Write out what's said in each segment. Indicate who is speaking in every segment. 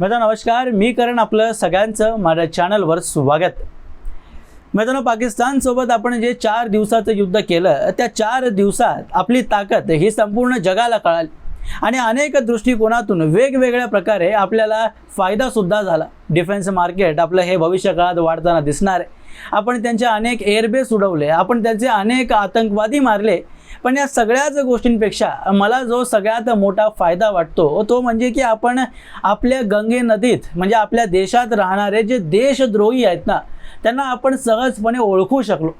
Speaker 1: मित्रांनो नमस्कार. मी करण आपलं सगळ्यांचं माझ्या चॅनलवर स्वागत. मित्रांनो पाकिस्तानसोबत आपण जे चार दिवसाचं युद्ध केलं त्या चार दिवसात आपली ताकद ही संपूर्ण जगाला कळाली. आणि अनेक दृष्टिकोनातून वेगवेगळ्या प्रकारे आपल्याला फायदासुद्धा झाला. डिफेन्स मार्केट आपलं हे भविष्यकाळात वाढताना दिसणार आहे. आपण त्यांचे अनेक एअरबेस उडवले आपण त्यांचे अनेक आतंकवादी मारले पण या सगळ्याच गोष्टींपेक्षा मला जो सगळ्यात मोठा फायदा वाटतो तो म्हणजे की आपण आपल्या गंगे नदीत म्हणजे आपल्या देशात राहणारे जे देशद्रोही आहेत ना त्यांना आपण सहजपणे ओळखू शकलो.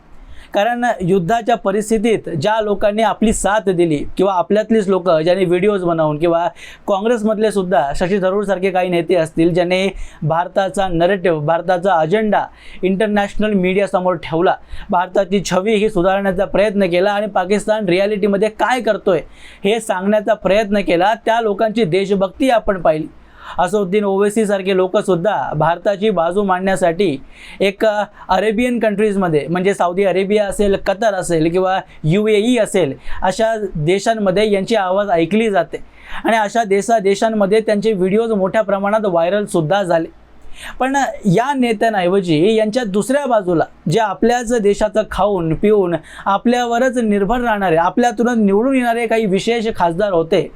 Speaker 1: कारण युद्धाच्या परिस्थितीत ज्या लोकांनी आपली साथ दिली किंवा आपल्यातलीच लोक ज्यांनी व्हिडिओज बनवून किंवा काँग्रेसमधले सुद्धा शशी थरूरसारखे काही नेते असतील ज्यांनी भारताचा नरेटिव्ह भारताचा अजेंडा इंटरनॅशनल मीडियासमोर ठेवला. भारताची छवी ही सुधारण्याचा प्रयत्न केला आणि पाकिस्तान रियालिटीमध्ये काय करतोय हे सांगण्याचा प्रयत्न केला त्या लोकांची देशभक्ती आपण पाहिली. असुद्दीन ओवेसीसारखे लोकसुद्धा भारताची बाजू मांडण्यासाठी एक अरेबियन कंट्रीजमध्ये म्हणजे साऊदी अरेबिया असेल कतर असेल किंवा यू ए ई असेल अशा देशांमध्ये यांची आवाज ऐकली जाते. आणि अशा देशा देशांमध्ये त्यांचे व्हिडिओज मोठ्या प्रमाणात व्हायरलसुद्धा झाले. पण या नेत्यांऐवजी यांच्या दुसऱ्या बाजूला जे आपल्याच देशाचं खाऊन पिऊन आपल्यावरच निर्भर राहणारे आपल्यातूनच निवडून येणारे काही विशेष खासदार होते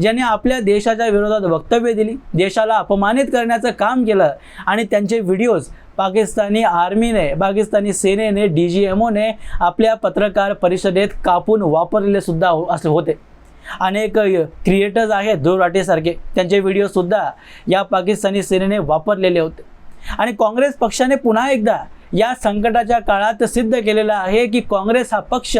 Speaker 1: ज्यांनी आपल्या देशाच्या विरोधात वक्तव्य दिली देशाला अपमानित करण्याचं काम केलं आणि त्यांचे व्हिडिओज पाकिस्तानी आर्मीने पाकिस्तानी सेनेने डी जी एम ओने आपल्या पत्रकार परिषदेत कापून वापरलेले सुद्धा हो- असे होते. अनेक क्रिएटर्स आहेत दुराटेसारखे त्यांचे व्हिडिओसुद्धा या पाकिस्तानी सेनेने वापरलेले होते. आणि काँग्रेस पक्षाने पुन्हा एकदा या संकटाच्या काळात सिद्ध केलेलं आहे की काँग्रेस हा पक्ष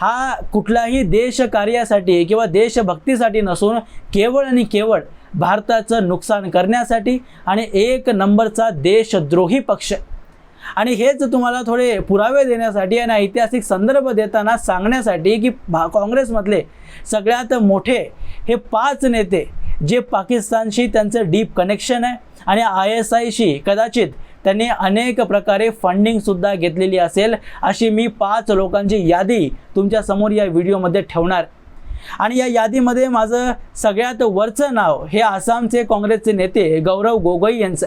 Speaker 1: हा कुठलाही देशकार्यासाठी किंवा देशभक्तीसाठी नसून केवळ आणि केवळ भारताचं नुकसान करण्यासाठी आणि एक नंबरचा देशद्रोही पक्ष. आणि हेच तुम्हाला थोडे पुरावे देण्यासाठी आणि ऐतिहासिक संदर्भ देताना सांगण्यासाठी की भा काँग्रेसमधले सगळ्यात मोठे हे पाच नेते जे पाकिस्तानशी त्यांचं डीप कनेक्शन आहे आणि आय एस आयशी कदाचित त्यांनी अनेक प्रकारे फंडिंगसुद्धा घेतलेली असेल अशी मी पाच लोकांची यादी तुमच्यासमोर या व्हिडिओमध्ये ठेवणार. आणि या यादीमध्ये माझं सगळ्यात वरचं नाव हे आसामचे काँग्रेसचे नेते गौरव गोगोई यांचं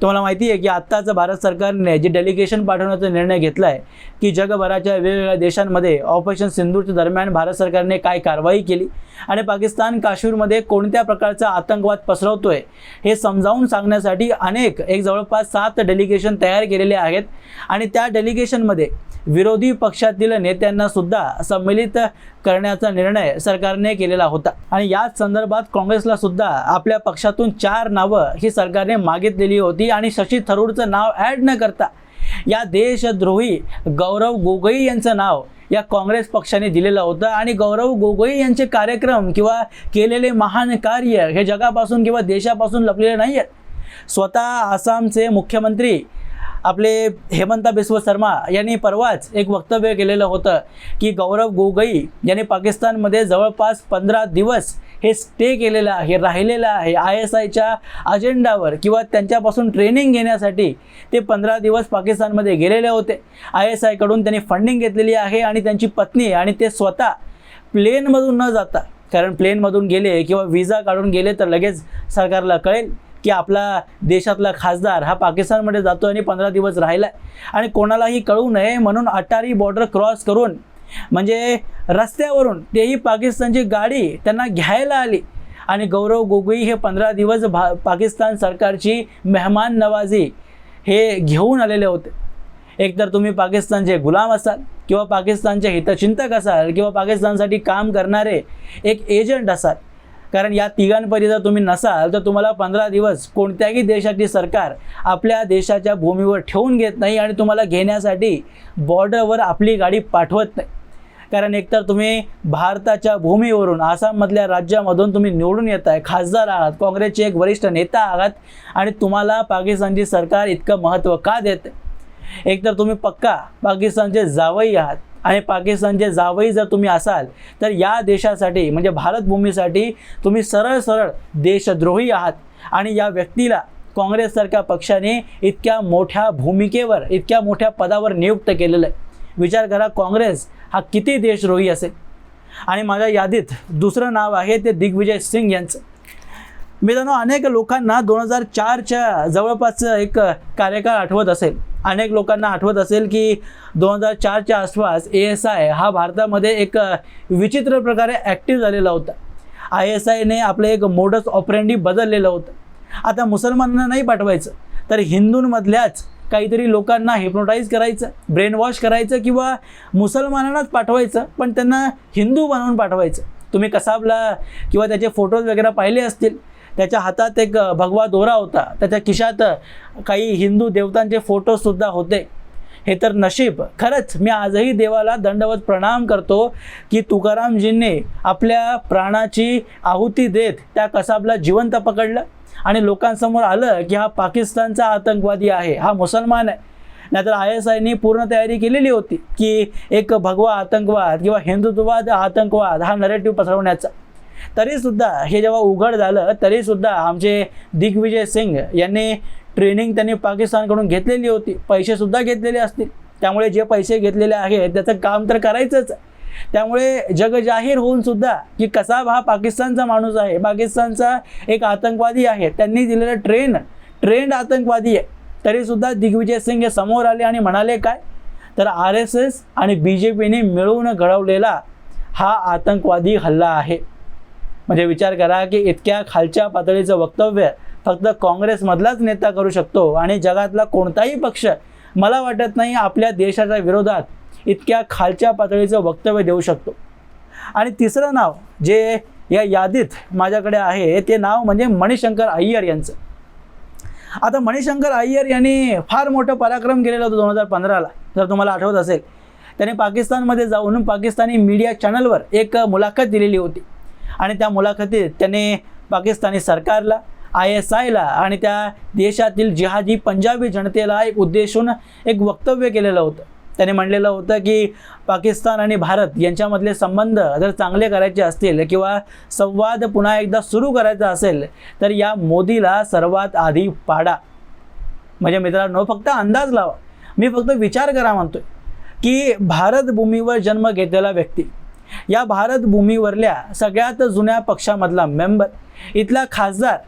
Speaker 1: तुम्हाला माहिती आहे की आत्ताचं भारत सरकारने जे डेलिगेशन पाठवण्याचा निर्णय घेतला आहे की जगभराच्या वेगवेगळ्या देशांमध्ये ऑपरेशन सिंधूच्या दरम्यान भारत सरकारने काय कारवाई केली आणि पाकिस्तान काश्मीरमध्ये कोणत्या प्रकारचा आतंकवाद पसरवतोय हे समजावून सांगण्यासाठी अनेक एक जवळपास सात डेलिगेशन तयार केलेले आहेत. आणि त्या डेलिगेशनमध्ये विरोधी पक्षातील नेत्यांना सुद्धा संमिलित करण्याचा निर्णय सरकारने केलेला होता. आणि याच संदर्भात काँग्रेसला सुद्धा आपल्या पक्षातून चार नावं ही सरकारने मागितलेली होती आणि शशी थरूरचं नाव ॲड न करता या देशद्रोही गौरव गोगोई यांचं नाव या काँग्रेस पक्षाने दिलेलं होतं. आणि गौरव गोगोई यांचे कार्यक्रम किंवा केलेले महान कार्य हे जगापासून किंवा देशापासून लपलेले नाही आहेत स्वतः आसामचे मुख्यमंत्री आपले हेमंता बिस्व शर्मा यांनी परवाच एक वक्तव्य केलेलं होतं की गौरव गोगई यांनी पाकिस्तानमध्ये जवळपास पंधरा दिवस हे स्टे केलेलं आहे राहिलेलं आहे आय एस आयच्या अजेंडावर किंवा त्यांच्यापासून ट्रेनिंग घेण्यासाठी ते पंधरा दिवस पाकिस्तानमध्ये गेलेले होते. आय एस आयकडून त्यांनी फंडिंग घेतलेली आहे आणि त्यांची पत्नी आणि ते स्वतः प्लेनमधून न जाता कारण प्लेनमधून गेले किंवा व्हिजा काढून गेले तर लगेच सरकारला कळेल. की आपला देशातला खासदार हा पाकिस्तानमध्ये जातो आणि पंधरा दिवस राहिला आणि कोणालाही कळू नये म्हणून अटारी बॉर्डर क्रॉस करून म्हणजे रस्त्यावरून तेही पाकिस्तानची गाडी त्यांना घ्यायला आली. आणि गौरव गोगोई हे पंधरा दिवस भा पाकिस्तान सरकारची मेहमान नवाजी हे घेऊन आलेले होते. एकतर तुम्ही पाकिस्तानचे गुलाम असाल किंवा पाकिस्तानचे हितचिंतक असाल किंवा पाकिस्तानसाठी काम करणारे एक एजंट असाल कारण या तिघांपैकी जर तुम्ही नसाल तर तुम्हाला पंधरा दिवस कोणत्याही देशाची सरकार आपल्या देशाच्या भूमीवर ठेवून घेत नाही आणि तुम्हाला घेण्यासाठी बॉर्डरवर आपली गाडी पाठवत नाही. कारण एकतर तुम्ही भारताच्या भूमीवरून आसाममधल्या राज्यामधून तुम्ही निवडून येत आहे खासदार आहात काँग्रेसचे एक वरिष्ठ नेता आहात आणि तुम्हाला पाकिस्तानची सरकार इतकं महत्त्व का देते एकतर तुम्ही पक्का पाकिस्तानचे जावई आहात आणि पाकिस्तानचे जावई जर तुम्ही असाल तर या देशासाठी म्हणजे भारतभूमीसाठी तुम्ही सरळ सरळ देशद्रोही आहात. आणि या व्यक्तीला काँग्रेससारख्या पक्षाने इतक्या मोठ्या भूमिकेवर इतक्या मोठ्या पदावर नियुक्त केलेलं आहे. विचार करा काँग्रेस हा किती देशद्रोही असेल? आणि माझ्या यादीत दुसरं नाव आहे ते दिग्विजय सिंग यांचं. मित्रांनो अनेक लोकांना दोन हजार चारच्या जवळपासचं एक कार्यकाळ आठवत असेल. अनेक लोकांना आठवत असेल की दोन हजार चारच्या आसपास ए एस आय हा भारतामध्ये एक विचित्र प्रकारे ॲक्टिव्ह झालेला होता. आय एस आयने आपलं एक मोडस ऑपरेंडी बदललेलं होतं. आता मुसलमानांना नाही पाठवायचं तर हिंदूंमधल्याच काहीतरी लोकांना हिप्नोटाईज करायचं ब्रेन वॉश करायचं किंवा मुसलमानांनाच पाठवायचं पण त्यांना हिंदू बनवून पाठवायचं. तुम्ही कसाबला किंवा त्याचे फोटोज वगैरे पाहिले असतील त्याच्या हातात एक भगवा दोरा होता. त्याच्या खिशात काही हिंदू देवतांचे फोटोसुद्धा होते. हे तर नशीब. खरंच मी आजही देवाला दंडवत प्रणाम करतो की तुकारामजींनी आपल्या प्राणाची आहुती देत त्या कसाबला जिवंत पकडलं आणि लोकांसमोर आलं की हा पाकिस्तानचा आतंकवादी आहे हा मुसलमान आहे. नाहीतर आय एस आयनी पूर्ण तयारी केलेली होती की एक भगवा आतंकवाद किंवा हिंदुत्ववाद आतंकवाद हा नरेटिव्ह पसरवण्याचा. तरीसुद्धा हे जेव्हा उघड झालं तरीसुद्धा आमचे दिग्विजय सिंग यांनी ट्रेनिंग त्यांनी पाकिस्तानकडून घेतलेली होती. पैसेसुद्धा घेतलेले असतील. त्यामुळे जे पैसे घेतलेले आहेत त्याचं काम तर करायचंच. त्यामुळे जग जाहीर होऊन सुद्धा की कसाब हा पाकिस्तानचा माणूस आहे. पाकिस्तानचा एक आतंकवादी आहे. त्यांनी दिलेलं ट्रेन ट्रेंड आतंकवादी आहे. तरीसुद्धा दिग्विजय सिंग हे समोर आले आणि म्हणाले काय? तर आर एस एस आणि बी जे पीने मिळवून घडवलेला हा आतंकवादी हल्ला आहे. म्हणजे विचार करा की इतक्या खालच्या पातळीचं वक्तव्य फक्त काँग्रेसमधलाच नेता करू शकतो आणि जगातला कोणताही पक्ष मला वाटत नाही आपल्या देशाच्या विरोधात इतक्या खालच्या पातळीचं वक्तव्य देऊ शकतो. आणि तिसरं नाव जे या यादीत माझ्याकडे आहे ते नाव म्हणजे मणिशंकर अय्यर यांचं. आता मणिशंकर अय्यर यांनी फार मोठं पराक्रम केलेलं होतं दोन हजार पंधराला. जर तुम्हाला आठवत असेल त्याने पाकिस्तानमध्ये जाऊन पाकिस्तानी मीडिया चॅनलवर एक मुलाखत दिलेली होती. आणि त्या मुलाखतीत त्याने पाकिस्तानी सरकारला आय एस आयला आणि त्या देशातील जिहादी पंजाबी जनतेला एक उद्देशून एक वक्तव्य केलेलं होतं. त्याने म्हणलेलं होतं की पाकिस्तान आणि भारत यांच्यामधले संबंध जर चांगले करायचे असतील किंवा संवाद पुन्हा एकदा सुरू करायचा असेल तर या मोदीला सर्वात आधी पाडा. म्हणजे मित्रांनो फक्त अंदाज लावा. मी फक्त विचार करा म्हणतोय की भारतभूमीवर जन्म घेतलेला व्यक्ती या भारत भूमीवरल्या सगळ्यात जुन्या पक्षामधला मेंबर इथला खासदार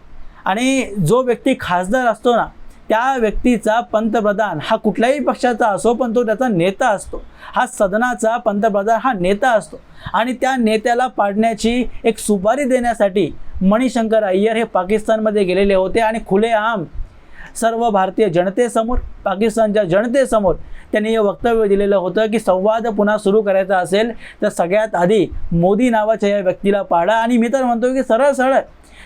Speaker 1: आणि जो व्यक्ती खासदार असतो ना त्या व्यक्तीचा पंतप्रधान हा कुठल्याही पक्षाचा असो पण तो त्याचा नेता असतो. हा सदनाचा पंतप्रधान हा नेता असतो. आणि त्या नेत्याला पाडण्याची एक सुपारी देण्यासाठी मणिशंकर अय्यर हे पाकिस्तानमध्ये गेलेले होते आणि खुलेआम सर्व भारतीय जनतेसमोर पाकिस्तानच्या जनतेसमोर त्यांनी हे वक्तव्य दिलेलं होतं की संवाद पुन्हा सुरू करायचा असेल तर सगळ्यात आधी मोदी नावाच्या या व्यक्तीला पाडा. आणि मी तर म्हणतो की सरळ सरळ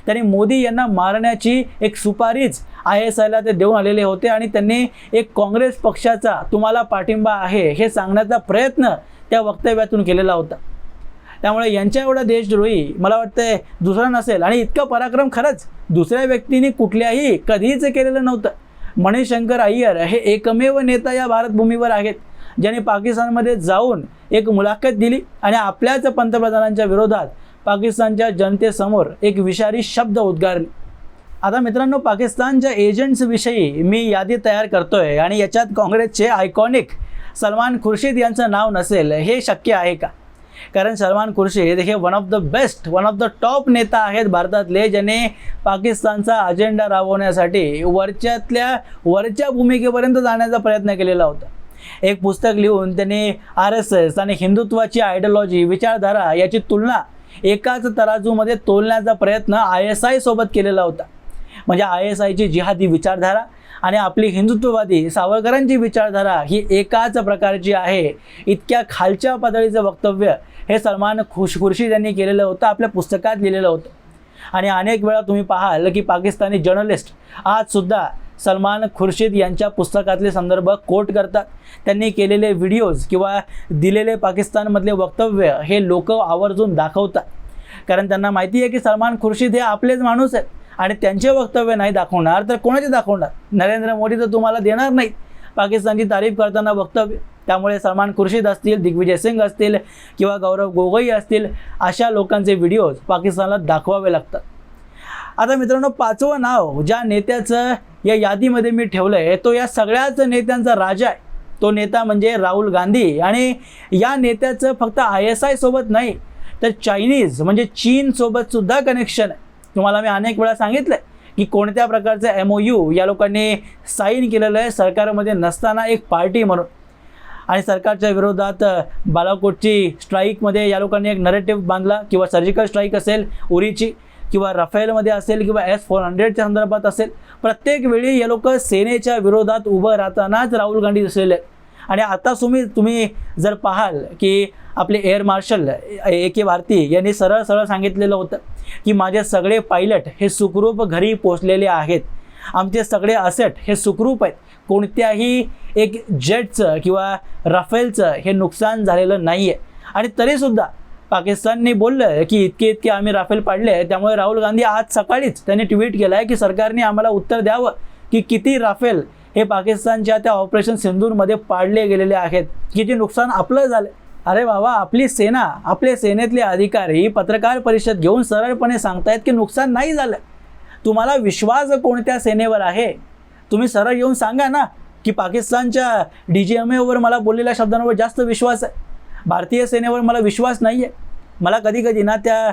Speaker 1: त्यांनी मोदी यांना मारण्याची एक सुपारीच आय एस आयला ते देऊन आलेले होते आणि त्यांनी एक काँग्रेस पक्षाचा तुम्हाला पाठिंबा आहे हे सांगण्याचा प्रयत्न त्या वक्तव्यातून केलेला होता. त्यामुळे यांच्या एवढा देशद्रोही मला वाटतं दुसरा नसेल आणि इतका पराक्रम खरंच दुसऱ्या व्यक्तीने कुठल्याही कधीच केलेलं नव्हतं. मणिशंकर अय्यर हे एकमेव नेता या भारतभूमीवर आहेत. ज्याने पाकिस्तानमध्ये जाऊन एक मुलाखत दिली आणि आपल्याच पंतप्रधानांच्या विरोधात पाकिस्तानच्या जनतेसमोर एक विषारी शब्द उद्गारले. आता मित्रांनो पाकिस्तानच्या एजंट्सविषयी मी यादी तयार करतोय आणि याच्यात काँग्रेसचे आयकॉनिक सलमान खुर्शीद यांचं नाव नसेल हे शक्य आहे का? कारण सलमान खुर्शीद हे one of the best one of the top नेता आहेत भारतातले ज्याने पाकिस्तानचा अजेंडा राबवण्यासाठी वरच्यातल्या वरच्या भूमिकेपर्यंत जाण्याचा प्रयत्न केलेला होता. एक पुस्तक लिहून त्यांनी आर एस एस आणि हिंदुत्वाची आयडियॉलॉजी विचारधारा याची तुलना एकाच तराजूमध्ये तोलण्याचा प्रयत्न आय एस आय सोबत केलेला होता. म्हणजे आय एस आयची जिहादी विचारधारा आणि आपली हिंदुत्ववादी सावरकरांची विचारधारा ही एकाच प्रकारची आहे. इतक्या खालच्या पातळीचं वक्तव्य हे सलमान खुश खुर्शीद यांनी केलेलं होतं आपल्या पुस्तकात लिहिलेलं होतं. आणि अनेक वेळा तुम्ही पाहाल की पाकिस्तानी जर्नलिस्ट आजसुद्धा सलमान खुर्शीद यांच्या पुस्तकातले संदर्भ कोट करतात. त्यांनी केलेले व्हिडिओज किंवा दिलेले पाकिस्तानमधले वक्तव्य हे लोक आवर्जून दाखवतात. कारण त्यांना माहिती आहे की सलमान खुर्शीद हे आपलेच माणूस आहेत. आणि त्यांचे वक्तव्य नाही दाखवणार तर कोणाचे दाखवणार? नरेंद्र मोदी तर तुम्हाला देणार नाहीत. पाकिस्तानची तारीफ करताना वक्तव्य त्यामुळे सलमान खुर्शीद असतील दिग्विजय सिंग असतील किंवा गौरव गोगोई असतील अशा लोकांचे व्हिडिओज पाकिस्तानला दाखवावे लागतात. आता मित्रांनो पाचवं नाव ज्या नेत्याचं या यादीमध्ये मी ठेवलं आहे तो या सगळ्याच नेत्यांचा राजा आहे. तो नेता म्हणजे राहुल गांधी. आणि या नेत्याचं फक्त आय एस आयसोबत नाही तर चायनीज म्हणजे चीनसोबतसुद्धा कनेक्शन आहे. तुम्हाला मी अनेक वेळा सांगितलं आहे की कोणत्या प्रकारचं एम ओ यू या लोकांनी साईन केलेलं आहे सरकारमध्ये नसताना एक पार्टी म्हणून. आणि सरकारच्या विरोधात बालाकोटची स्ट्राईकमध्ये या लोकांनी एक नरेटिव्ह बांधला किंवा सर्जिकल स्ट्राईक असेल उरीची किंवा रफेलमध्ये असेल किंवा एस फोर हंड्रेडच्या संदर्भात असेल प्रत्येक वेळी या लोक सेनेच्या विरोधात उभं राहतानाच राहुल गांधी दिसलेले आहेत. आणि आता तुम्ही तुम्ही जर पाहाल की आपले air marshal A K Bharti यांनी सरळ सरळ सांगितलेलं होतं की माझे सगळे पायलट हे सुखरूप घरी पोचलेले आहेत. आमचे सगळे असेट हे सुखरूप आहेत. कोणत्याही एक जेटचं किंवा राफेलचं हे नुकसान झालेलं नाही आहे आणि तरीसुद्धा पाकिस्तानने बोललं की इतके इतके आम्ही राफेल पाडले त्यामुळे राहुल गांधी आज सकाळीच त्यांनी ट्विट केलं आहे की सरकारने आम्हाला उत्तर द्यावं की किती राफेल हे पाकिस्तानच्या त्या ऑपरेशन सिंधूरमध्ये पाडले गेलेले आहेत. किती नुकसान आपलं झालं. अरे बाबा आपली सेना आपले सेनेतले अधिकारी पत्रकार परिषद घेऊन सरळपणे सांगतायत की नुकसान नाही झालं. तुम्हाला विश्वास कोणत्या सेनेवर आहे? तुम्ही सरळ येऊन सांगा ना की पाकिस्तानच्या डी जी एम एवर मला बोललेल्या शब्दांवर जास्त विश्वास आहे. भारतीय सेनेवर मला विश्वास नाही आहे मला कधी कधी ना त्या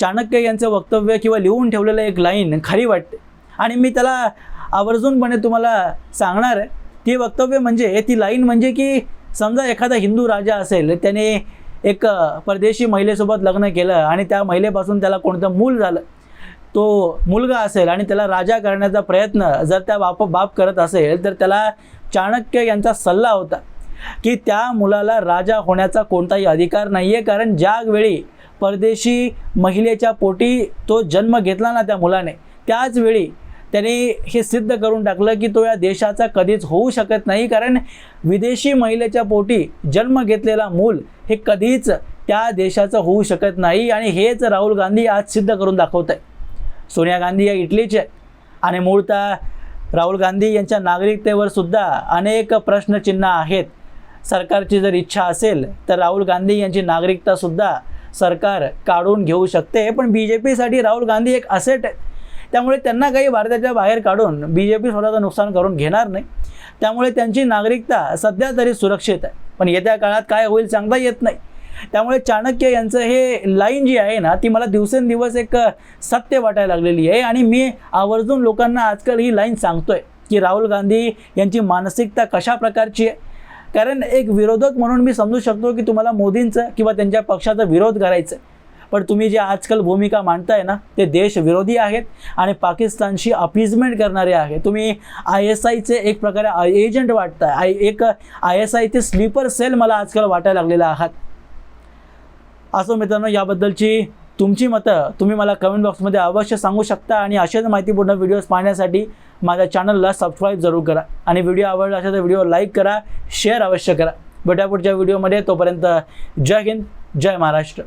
Speaker 1: चाणक्य यांचं वक्तव्य किंवा लिहून ठेवलेलं एक लाईन खरी वाटते. आणि मी त्याला आवर्जूनपणे तुम्हाला सांगणार आहे ती वक्तव्य म्हणजे ती लाईन म्हणजे की समजा एखादा हिंदू राजा असेल त्याने एक परदेशी महिलेसोबत लग्न केलं आणि त्या महिलेपासून त्याला कोणतं मूल झालं. तो मुलगा असेल आणि त्याला राजा करण्याचा प्रयत्न जर त्या बाप बाप करत असेल तर त्याला चाणक्य यांचा सल्ला होता की त्या मुलाला राजा होण्याचा कोणताही अधिकार नाही आहे कारण ज्यावेळी परदेशी महिलेच्या पोटी तो जन्म घेतला ना त्या मुलाने त्याचवेळी त्याने हे सिद्ध करून टाकलं की तो या देशाचा कधीच होऊ शकत नाही. कारण विदेशी महिलेच्या पोटी जन्म घेतलेला मूल हे कधीच त्या देशाचं होऊ शकत नाही. आणि हेच राहुल गांधी आज सिद्ध करून दाखवत आहे सोनिया गांधी या इटलीचे आणि मूळतः राहुल गांधी यांच्या नागरिकतेवर सुद्धा अनेक प्रश्नचिन्ह आहेत. सरकारची जर इच्छा असेल तर राहुल गांधी यांची नागरिकतासुद्धा सरकार काढून घेऊ शकते. पण बी जे पीसाठी राहुल गांधी एक असेट आहे त्यामुळे त्यांना काही भारताच्या बाहेर काढून बी जे पी स्वतःचं नुकसान करून घेणार नाही. त्यामुळे त्यांची नागरिकता सध्या तरी सुरक्षित आहे. पण येत्या काळात काय होईल सांगता येत नाही. त्यामुळे चाणक्य यांचं हे लाईन जी आहे ना ती मला दिवसेंदिवस एक सत्य वाटायला लागलेली आहे. आणि मी आवर्जून लोकांना आजकाल ही लाईन सांगतोय की राहुल गांधी यांची मानसिकता कशा प्रकारची आहे? कारण एक विरोधक म्हणून मी समजू शकतो की तुम्हाला मोदींचं किंवा त्यांच्या पक्षाचा विरोध करायचं पण तुम्ही जे आजकाल भूमिका मांडताय ना ते देशविरोधी आहेत आणि पाकिस्तानशी अपीजमेंट करणारे आहे तुम्ही आय एस आयचे एक प्रकारे एजंट वाटताय. आय एक आय एस आयचे स्लीपर सेल मला आजकाल वाटायला लागलेला आहात. असो मित्रांनो याबद्दलची तुमची मतं तुम्ही मला कमेंट बॉक्समध्ये अवश्य सांगू शकता आणि असेच माहितीपूर्ण व्हिडिओज पाहण्यासाठी माझ्या चॅनलला सबस्क्राईब जरूर करा. आणि व्हिडिओ आवडला असेल तर व्हिडिओ लाईक करा शेअर अवश्य करा. भेटा पुढच्या व्हिडिओमध्ये तोपर्यंत जय हिंद जय महाराष्ट्र.